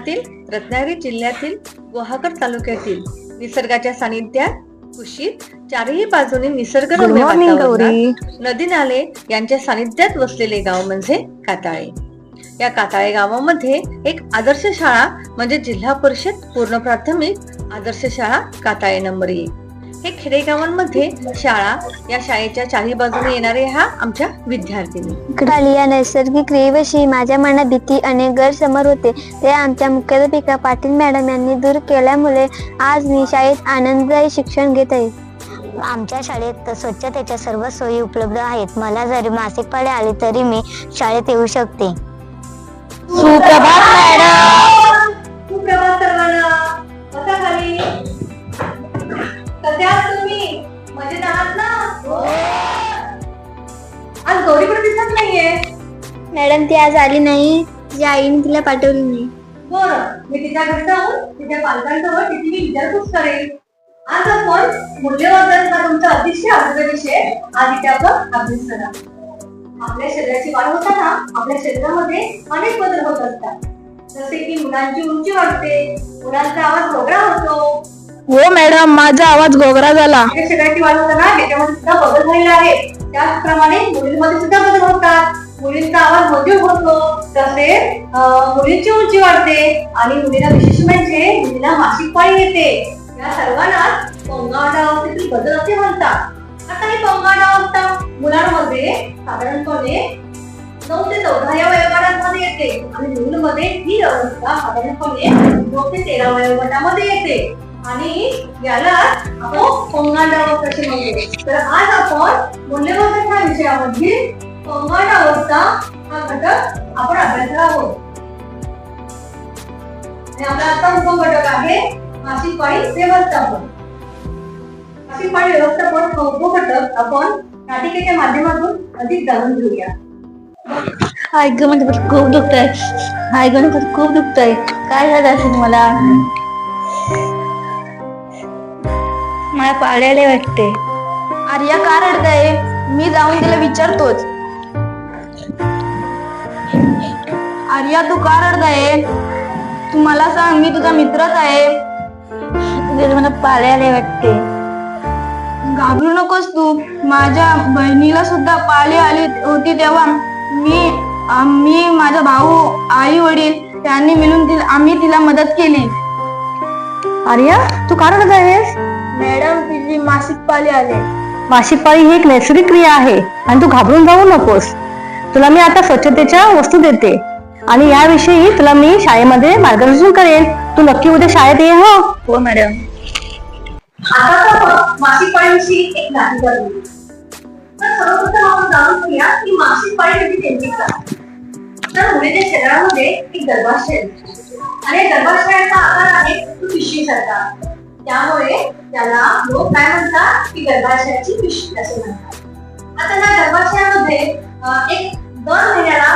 कोकणातील रत्नागिरी जिल्ह्यातील गुहागर तालुक्यातील निसर्गाच्या सानिध्यात कुशीत चारही बाजूने निसर्गरम्य गौरी. नदी नाले यांच्या सानिध्यात वसलेले गाव म्हणजे काताळे. या काताळे गावामध्ये एक आदर्श शाळा म्हणजे जिल्हा परिषद पूर्ण प्राथमिक आदर्श शाळा काताळे नंबर एक. हे खेडेगावांमध्ये शाळा या शाळेच्या चारही बाजूने येणारे हा आमच्या विद्यार्थिनी. खाली या नैसर्गिक क्रियेविषयी माझ्या मनात भीती अनेक गैरसमोर होते. ते आमच्या मुख्याध्यापिका पाटील मॅडम यांनी दूर केल्यामुळे आज मी शाळेत आनंददायी शिक्षण घेत आहे. आमच्या शाळेत स्वच्छतेच्या सर्व सोयी उपलब्ध आहेत. मला जरी मासिक पाळी आली तरी मी शाळेत येऊ शकते. सुप्रभात मॅडम! मॅडम ती आज आली नाही तिच्या आईने तिला पाठवली नाही. बरं मी तिच्या घरी जाऊन तिच्या पालकांसोबत तिची मी विचारपूस करेन. आज आपण मूल्यवर्धन हा तुमचा अतिशय आवडता विषय आज इथे आपण अभ्यास करा. आपल्या शरीराची वाढ होताना आपल्या शरीरामध्ये अनेक बदल होत असतात. जसे की मुलांची उंची वाढते मुलांचा आवाज मोकळा होतो. हो मॅडम माझा आवाज गोगरा झाला. आपल्या शरीराची वाढ होताना त्याच्यामध्ये सुद्धा बदल झालेला आहे. त्याचप्रमाणे मुलींमध्ये सुद्धा बदल होतात. मुलींचा आवाज मजूर होतो तसेच मुलींची उंची वाढते आणि मुलीला विशेष म्हणजे मुलीला मासिक पाळी येते. या सर्वांना पंगावड अवस्थेतील बदल असे म्हणतात. आता ही पंगावड अवस्था मुलांमध्ये साधारणपणे नऊ ते चौदा या वयोगटांमध्ये येते आणि मुलींमध्ये ही अवस्था साधारणपणे नऊ ते तेरा वयोगटामध्ये येते. आणि याला आपण पंगाड अवस्था असे म्हणतो. तर आज आपण मूल्यवर्धन ह्या विषयामध्ये अवस्था हा घटक आपण अभ्यासला आहोत. आणि आपला आता उपघटक आहे मासिक पाळी व्यवस्थापन. मासिक पाळी व्यवस्थापन हा उपघटक आपण नाटिकेच्या माध्यमातून अधिक जाणून घेऊया. ऐक म्हणजे खूप दुखत आहे ऐक म्हणजे खूप दुखत आहे काय झालं असेल मला मला पाळायला वाटते आर्या का रडताय? मी जाऊन तिला विचारतोच. आर्या तू का रडताय तू मला सांग मी तुझा मित्रच आहे. मला पाळायला वाटते. घाबरू नकोस तू. माझ्या बहिणीला सुद्धा पाळी आली होती तेव्हा मी मी माझा भाऊ आई वडील त्यांनी मिळून तिला आम्ही तिला मदत केली. आर्या तू का रडत आहेस? मॅडम तिची मासिक पाळी आले. मासिक पाळी ही एक नैसर्गिक क्रिया आहे आणि तू घाबरून जाऊ नकोस. तुला मी आता स्वच्छतेच्या वस्तू देते. आणि याविषयी तुला मी शाळेमध्ये मार्गदर्शन करेन. तू नक्की उद्या शाळेत ये हो? हो मॅडम. आता मासिक पाळीविषयी एक नाटिका बघू तर मासिक पाळी म्हणजे नेमकी काय? तर मुलीच्या शरीरामध्ये एक गर्भाशय आणि या गर्भाशयाचा आकार आहे तो पिशवीसारखा. त्यामुळे त्याला लोक काय म्हणतात? की गर्भाशयाची पिशवी असे म्हणतात. आता या गर्भाशयामध्ये अं, एक दर महिन्याला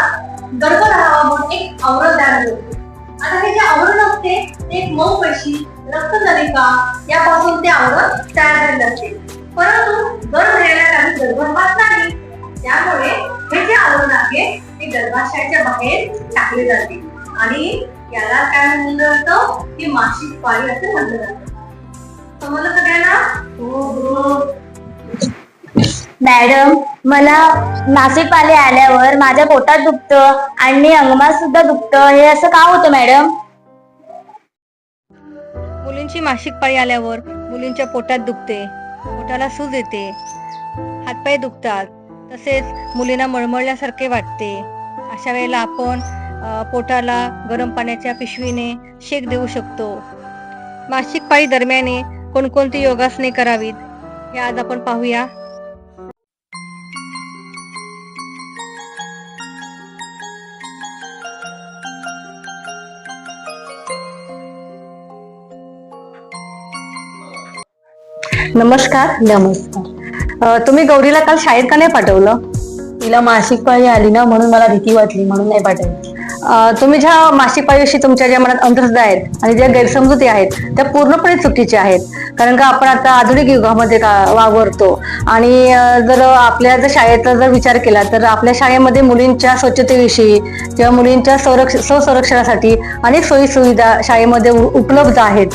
गर्भधारावा म्हणून एक आवरण तयार होते. आता हे जे आवरण असते ते एक मऊ पेशी रक्तनलिका यापासून ते आवरण तयार झाले असते. परंतु दर घ्यायला काही गर्भपात नाही. त्यामुळे हे जे आवरण आहे ते गर्भाशयाच्या बाहेर टाकले जाते. आणि याला काय म्हणलं जातं? की मासिक पाळी असं म्हटलं जातं. समजलं सगळ्यांना हो हो. मॅडम मला मासिक पाले आल्यावर माझ्या पोटात दुखतं आणि अंगमात सुद्धा दुखतं. हे असं का होतं मॅडम? मुलींची मासिक पाळी आल्यावर मुलींच्या पोटात दुखते पोटाला सूज येते हातपाय दुखतात तसेच मुलींना मळमळल्यासारखे वाटते. अशा वेळेला आपण पोटाला गरम पाण्याच्या पिशवीने शेक देऊ शकतो. मासिक पाळी दरम्याने कोणकोणती योगासने करावीत हे आज आपण पाहूया. नमस्कार नमस्कार. तुम्ही गौरीला काल शाळेत का नाही पाठवलं? तिला मासिक पाळी आली ना म्हणून मला भीती वाटली म्हणून नाही पाठवली. तुम्ही ज्या मासिक पाळीविषयी तुमच्या ज्या मनात अंधश्रद्धा आहेत आणि ज्या गैरसमजुती आहेत त्या पूर्णपणे चुकीच्या आहेत. कारण का आपण आता आधुनिक युगामध्ये का- वावरतो आणि जर आपल्या जर शाळेचा जर विचार केला तर आपल्या शाळेमध्ये मुलींच्या स्वच्छतेविषयी किंवा मुलींच्या संरक्ष संरक्षणासाठी अनेक सोयी सुविधा शाळेमध्ये उपलब्ध आहेत.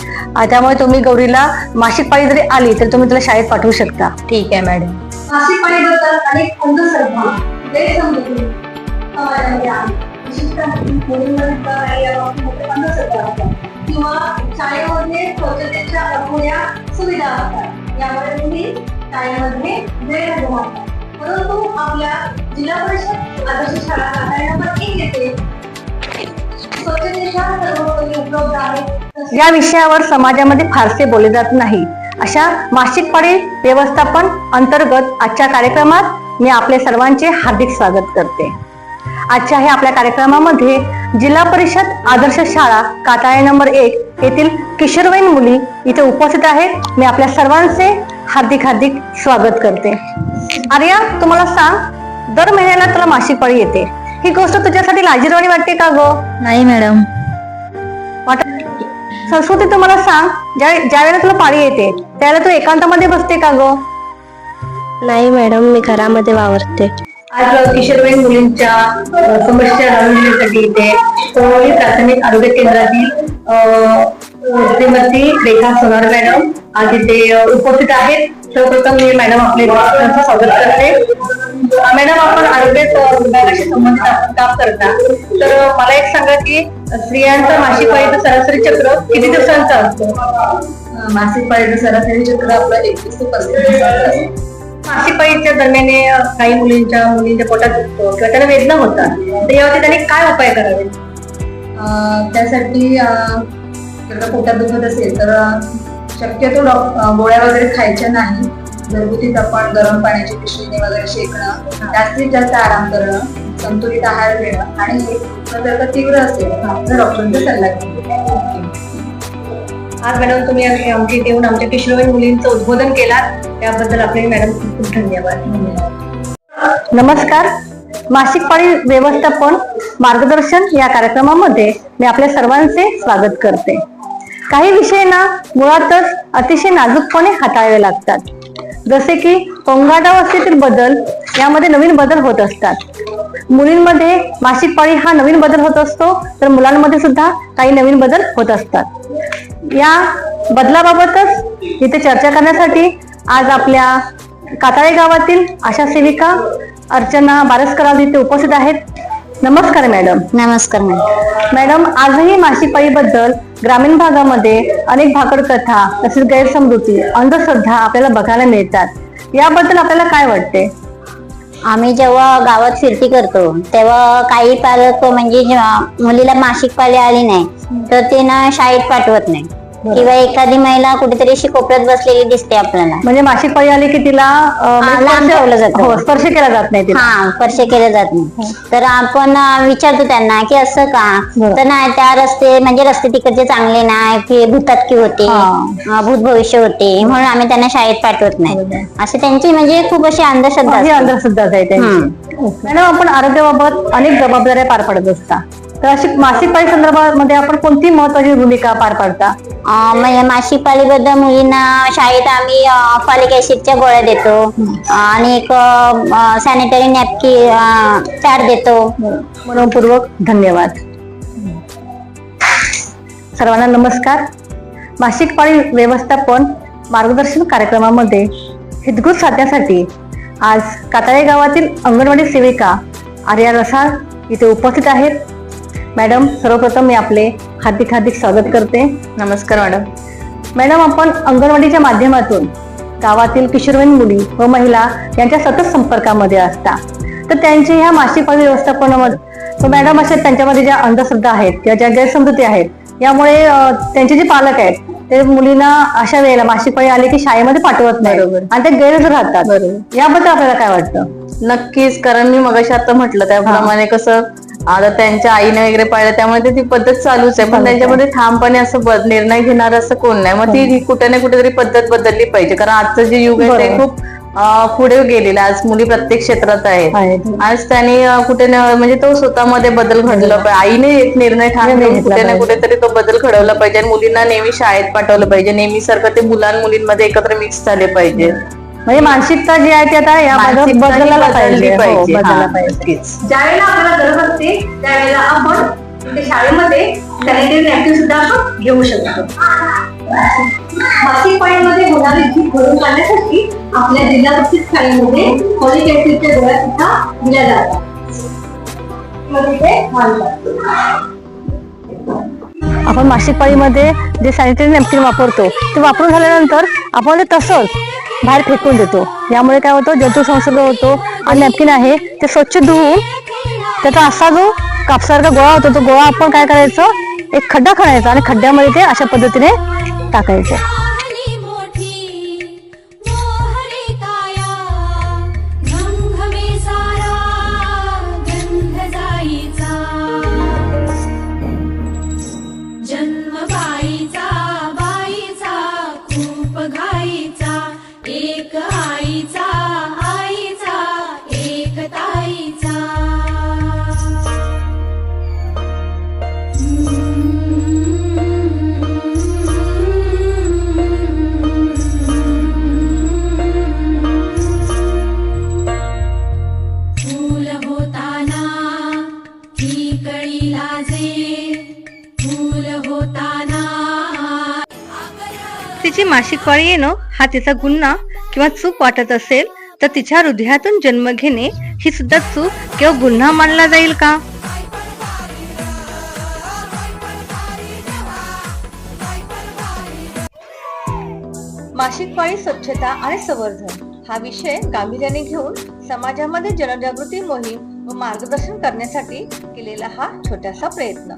त्यामुळे तुम्ही गौरीला मासिक पाळी जरी आली तर तुम्ही तिला शाळेत पाठवू शकता. ठीक आहे मॅडम. मासिक पाळीबद्दल अनेक अंधश्रद्धा गैरसमजुती किंवा शाळेमध्ये स्वच्छतेच्या अपुऱ्या सुविधा असतात यामुळे तुम्ही शाळेमध्ये वेळ घालतात परंतु आपल्या जिल्हा परिषद आदर्श शाळा काढायला एक येते स्वच्छतेच्या सर्व उपलब्ध आहेत या विषयावर समाजामध्ये फारसे बोलले जात नाही. अशा मासिक पाळी व्यवस्थापन अंतर्गत आजच्या कार्यक्रमात मी आपले सर्वांचे हार्दिक स्वागत करते. आजच्या ह्या आपल्या कार्यक्रमामध्ये जिल्हा परिषद आदर्श शाळा काटाळे नंबर एक येथील किशोरवयीन मुली इथे उपस्थित आहेत. मी आपल्या सर्वांचे हार्दिक हार्दिक स्वागत करते. आर्या तुम्हाला सांग दर महिन्याला तुला मासिक पाळी येते. ही गोष्ट तुझ्यासाठी लाजीरवाणी वाटते का गो? नाही मॅडम. वाटत संस्कृती तुम्हाला सांग ज्या ज्या वेळेला तुला पाळी येते त्यावेळेला तू एकांतामध्ये बसते का ग? नाही मॅडम मी घरामध्ये वावरते. आज किशोरवयीन मुलींच्या समस्या जाणून घेण्यासाठी इथे कोळी प्राथमिक आरोग्य केंद्रातील श्रीमती रेखा सोनार मॅडम आज इथे उपस्थित आहेत. सर्वप्रथम मी मॅडम आपले स्वागत करते. मॅडम आपण आरोग्य विभागाशी संबंधित काम करता. तर मला एक सांगा की स्त्रियांचा मासिक पाळीचं सरासरी चक्र किती दिवसांचा असतो? मासिक पाळीचं सरासरी चक्र आपलं एकवीस ते पस्तीस दिवसांचं असतं. मासिकपाळीच्या दरम्याने काही मुलींच्या मुलींच्या पोटात दुखतो किंवा त्यांना वेदना होतात तर यावरती त्यांनी काय उपाय करावे? त्यासाठी जर पोटात दुखत असेल तर शक्यतो गोळ्या वगैरे खायच्या नाही. घरगुतीच आपण गरम पाण्याची पिशवीने वगैरे शेकणं जास्तीत जास्त आराम करणं संतुलित आहार घेणं आणि जर का तीव्र असेल तर डॉक्टरांचा सल्ला घेणं. आज मॅडम तुम्ही आमच्या इथे येऊन आमच्या किशोरवयीन मुलींचं उद्बोधन केलात त्याबद्दल आपले मॅडम खूप खूप धन्यवाद. नमस्कार. मासिक पाळी व्यवस्थापन मार्गदर्शन या कार्यक्रमामध्ये मी आपल्या सर्वांचे स्वागत करते. काही विषय ना मुळातच अतिशय नाजूकपणे हाताळावे लागतात. जसे की पोंगाटावस्थेतील बदल यामध्ये नवीन बदल होत असतात. मुलींमध्ये मासिक पाळी हा नवीन बदल होत असतो तर मुलांमध्ये सुद्धा काही नवीन बदल होत असतात. या बदलाबाबतच इथे चर्चा करण्यासाठी आज आपल्या काताळे गावातील आशा सेविका अर्चना बारसकराव इथे उपस्थित आहेत. नमस्कार मॅडम. नमस्कार मॅडम. मॅडम आजही मासिक पाळीबद्दल ग्रामीण भागामध्ये अनेक भाकड कथा तसेच गैरसमजुती अंधश्रद्धा आपल्याला बघायला मिळतात. याबद्दल आपल्याला काय वाटते? आम्ही जेव्हा गावात फिरती करतो तेव्हा काही पालक म्हणजे मुलीला मासिक पाळी आली नाही तर ते ना शाळेत पाठवत नाही. किंवा एखादी महिला कुठेतरी अशी कोपऱ्यात बसलेली दिसते आपल्याला. म्हणजे मासिक पाळी आली की तिला अं, म्हणजे लांब स्पर्श- ठेवलं जातं. हो स्पर्श केला जात नाही तिला. हा स्पर्श केले जात नाही. तर आपण अं, विचारतो त्यांना की असं का? बरं. तर नाही त्या रस्ते म्हणजे रस्ते तिकडचे चांगले नाही की भूतात की होते हा. अं, भूत भविष्य होते म्हणून आम्ही त्यांना शाळेत पाठवत नाही. असे त्यांची म्हणजे खूप अशी अंधश्रद्धा ही असते. अंधश्रद्धाच आहे त्यांची. मॅडम आपण आरोग्याबाबत अनेक जबाबदाऱ्या पार पाडत असता. तर अशी मासिक पाळी संदर्भामध्ये आपण कोणती महत्वाची भूमिका पार पाडता? अं, म्हणजे मासिक पाळीबद्दल मुलींना शाळेत आम्ही फॉलिक ऍसिडच्या गोळ्या देतो. आणि एक सॅनिटरी नॅपकी पॅड देतो. मनपूर्वक धन्यवाद. सर्वांना नमस्कार. मासिक पाळी व्यवस्थापन मार्गदर्शन कार्यक्रमामध्ये हितगुज साधण्यासाठी आज काताळे गावातील अंगणवाडी सेविका आर्या रसाळ इथे उपस्थित आहेत. मॅडम सर्वप्रथम मी आपले हार्दिक हार्दिक स्वागत करते. नमस्कार मॅडम. मॅडम आपण अंगणवाडीच्या माध्यमातून गावातील किशोरवयीन मुली व महिला यांच्या सतत संपर्कामध्ये असता. तर त्यांची ह्या मासिक पाळी व्यवस्थापनामध्ये मॅडम अशा त्यांच्यामध्ये ज्या अंधश्रद्धा आहेत किंवा ज्या गैरसमजुती आहेत यामुळे त्यांचे जे पालक आहेत ते मुलींना अशा वेळेला मासिक पाळी आली की शाळेमध्ये पाठवत नाही आणि ते गैरच राहतात. याबद्दल आपल्याला काय वाटतं? नक्कीच कारण मी मगाशी आता म्हटलं त्याप्रमाणे कसं आता त्यांच्या आईने वगैरे पाहिलं त्यामुळे ते ती पद्धत चालूच आहे. पण त्यांच्यामध्ये ठामपणे असं निर्णय घेणार असं कोण नाही. मग ती कुठे ना कुठेतरी पद्धत बदलली पाहिजे. कारण आजचं जे युग आहे ते. खूप पुढे गेलेला आज मुली प्रत्येक क्षेत्रात आहेत. आज त्यांनी कुठे ना म्हणजे तो स्वतःमध्ये बदल घडला पाहिजे. आईने एक निर्णय ठाम कुठे ना. कुठेतरी तो बदल घडवला पाहिजे. आणि मुलींना नेहमी शाळेत पाठवलं पाहिजे. नेहमी सारखं ते मुलां मुलींमध्ये एकत्र मिक्स झाले पाहिजे. म्हणजे मानसिकता जी आहे ती आता या मानसिकता ही बदलायला बदलली पाहिजे. हो, पाहिजे बदलायला हा, पाहिजे. ज्यावेळेला आपल्याला गरज असते त्यावेळेला आपण शाळेमध्ये सॅनिटरी नॅपकिन सुद्धा आपण घेऊ शकतो. मासिक पाळीमध्ये होणारी भरून काढण्यासाठी आपल्या जिल्हा परिषद शाळेमध्ये फॉलिक ऍसिडच्या गोळ्या सुद्धा दिल्या जातात. मग. आपण मासिक पाळीमध्ये जे सॅनिटरी नॅपकिन वापरतो ते वापरून झाल्यानंतर आपण ते तसंच बाहेर फेकून देतो. यामुळे काय होतं जंतू संसर्ग होतो आणि नॅपकिन आहे ते स्वच्छ धुवून त्याचा असा जो कापसासारखा गोळा होतो तो गोळा आपण काय करायचं एक खड्डा खणायचा आणि खड्ड्यामध्ये ते अशा पद्धतीने टाकायचं. तिची येणं हा तिचा गुन्हा किंवा चूक वाटत असेल तर तिच्या हृदयातून जन्म घेणे ही सुद्धा चूक किंवा गुन्हा मानला जाईल का? मासिक पाळी स्वच्छता आणि संवर्धन हा विषय गांभीर्याने घेऊन समाजामध्ये जनजागृती मोहीम व मार्गदर्शन करण्यासाठी केलेला हा छोटासा प्रयत्न.